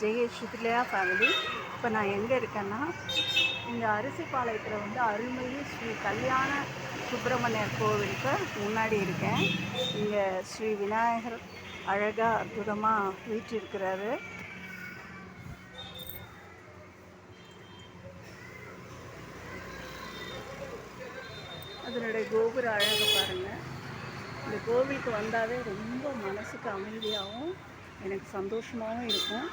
ஜெய சுத்லயா ஃபேமிலி இப்போ நான் எங்கே இருக்கேன்னா இங்கே அரிசிப்பாளையத்தில் வந்து அருள்மிகு ஸ்ரீ கல்யாண சுப்பிரமணியர் கோவிலுக்கு முன்னாடி இருக்கேன். இங்கே ஸ்ரீ விநாயகர் அழகாக அற்புதமாக வீற்றிருக்கிறாரு. அதனுடைய கோபுர அழகை பாருங்கள் இந்த கோவிலுக்கு வந்தாவே ரொம்ப மனசுக்கு அமைதியாகவும் எனக்கு சந்தோஷமாகவும் இருக்கும்.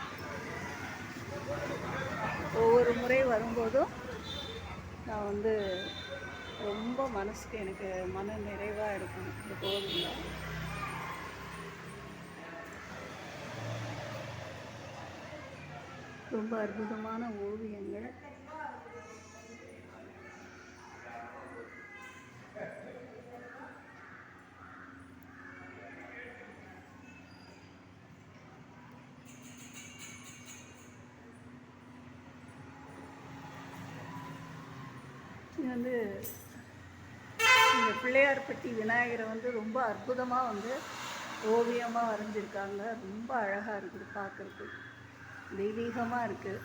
முறை வரும்போதும் நான் வந்து ரொம்ப மனசுக்கு எனக்கு மன நிறைவாக இருக்கும். இந்த கோவிலில். ரொம்ப அற்புதமான ஓவியங்கள். வந்து இந்த பிள்ளையார்பட்டி விநாயகரை வந்து ரொம்ப அற்புதமாக வந்து ஓவியமாக வரைஞ்சிருக்காங்க. ரொம்ப அழகாக இருக்குது பார்க்குறதுக்கு. தெய்வீகமாக இருக்குது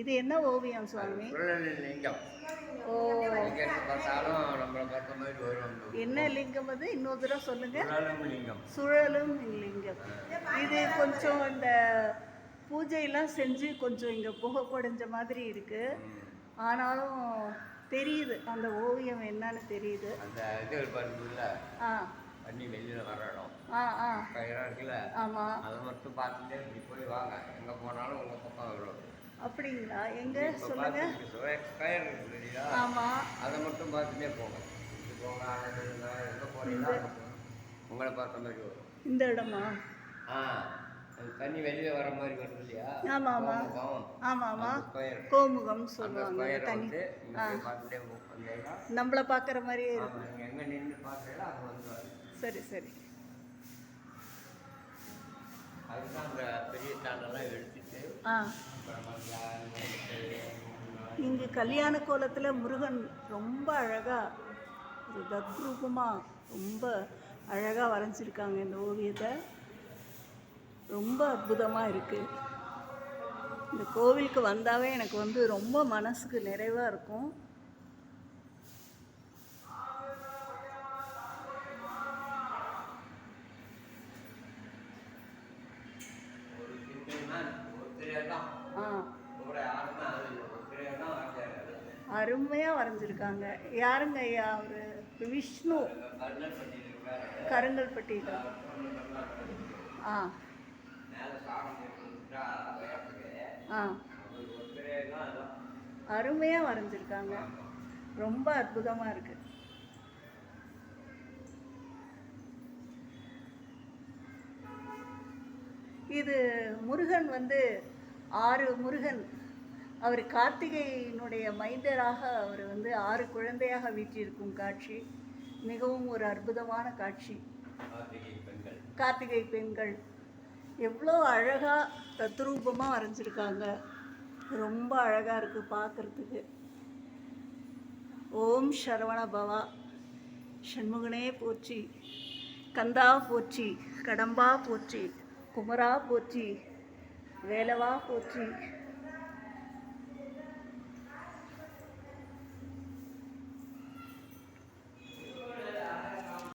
இது என்ன ஓவியம் சுவாமி? ஓ. பார்த்தாலும் நம்மளை பார்த்த மாதிரி வரும் என்ன லிங்கம் அது? இன்னொரு தடவை சொல்லுங்கள் சுழலும் லிங்கம். சுழலும் லிங்கம். இது கொஞ்சம் இந்த பூஜையெல்லாம் செஞ்சு கொஞ்சம் இங்கே புகை படிஞ்ச மாதிரி இருக்கு. ஆனாலும் தெரியுது அந்த ஓவியம் என்னன்னு தெரியுது. அந்த இது பாருங்கல்ல ஆ. தண்ணி வெளியில் வர இடம் ஆ ஆ. கயிறாக இருக்குல்ல? ஆமாம் அதை மட்டும் பார்த்துட்டே இப்படி போய் வாங்க. எங்கே போனாலும் அப்படிங்களா? எங்கே? சொல்லுங்க. ஆமாம் அதை மட்டும் பார்த்துட்டே போங்க அங்கே அங்க. உங்களை பார்த்த மாதிரி வரும். இந்த இடமா? ஆ தண்ணி வெளியில் வர மாதிரி வருது இல்லையா? ஆமா, ஆமா. அந்த ஸ்கொயர் கோமுகம் சொல்லுவாங்க தண்ணி. நம்மளை பார்க்குற மாதிரியே இருக்கு. ஆமாம் நீங்கள் எங்கே நின்று பார்க்குறீங்களோ அது வந்து சரி சரி. அதுதான் அந்த பெரிய தாண்டெல்லாம் எடுத்துட்டு ஆ, இங்கு கல்யாண கோலத்தில் முருகன் ரொம்ப அழகாக ஒரு தத்ரூபமாக ரொம்ப அழகாக வரைஞ்சிருக்காங்க இந்த ஓவியத்தை. ரொம்ப அற்புதமாக இருக்குது இந்த கோவிலுக்கு வந்தாவே எனக்கு வந்து ரொம்ப மனசுக்கு நிறைவாக இருக்கும். அருமையாக வரைஞ்சிருக்காங்க. யாருங்க ஐயா அவர்? விஷ்ணு. கருங்கல்பட்டியில். ஆ. ஆ. அருமையாக வரைஞ்சிருக்காங்க. ரொம்ப அற்புதமாக இருக்குது இது முருகன் வந்து ஆறு முருகன். அவர் கார்த்திகையினுடைய மைந்தராக அவர் வந்து ஆறு குழந்தையாக வீற்றிருக்கும் காட்சி. மிகவும் ஒரு அற்புதமான காட்சி. கார்த்திகை பெண்கள். எவ்வளோ அழகாக தத்ரூபமாக வரைஞ்சிருக்காங்க ரொம்ப அழகாக இருக்குது பார்க்குறதுக்கு ஓம் சரவண பவா. சண்முகனே போற்றி. கந்தா போற்றி. கடம்பா போற்றி. குமரா போற்றி. வேலவா போற்றி.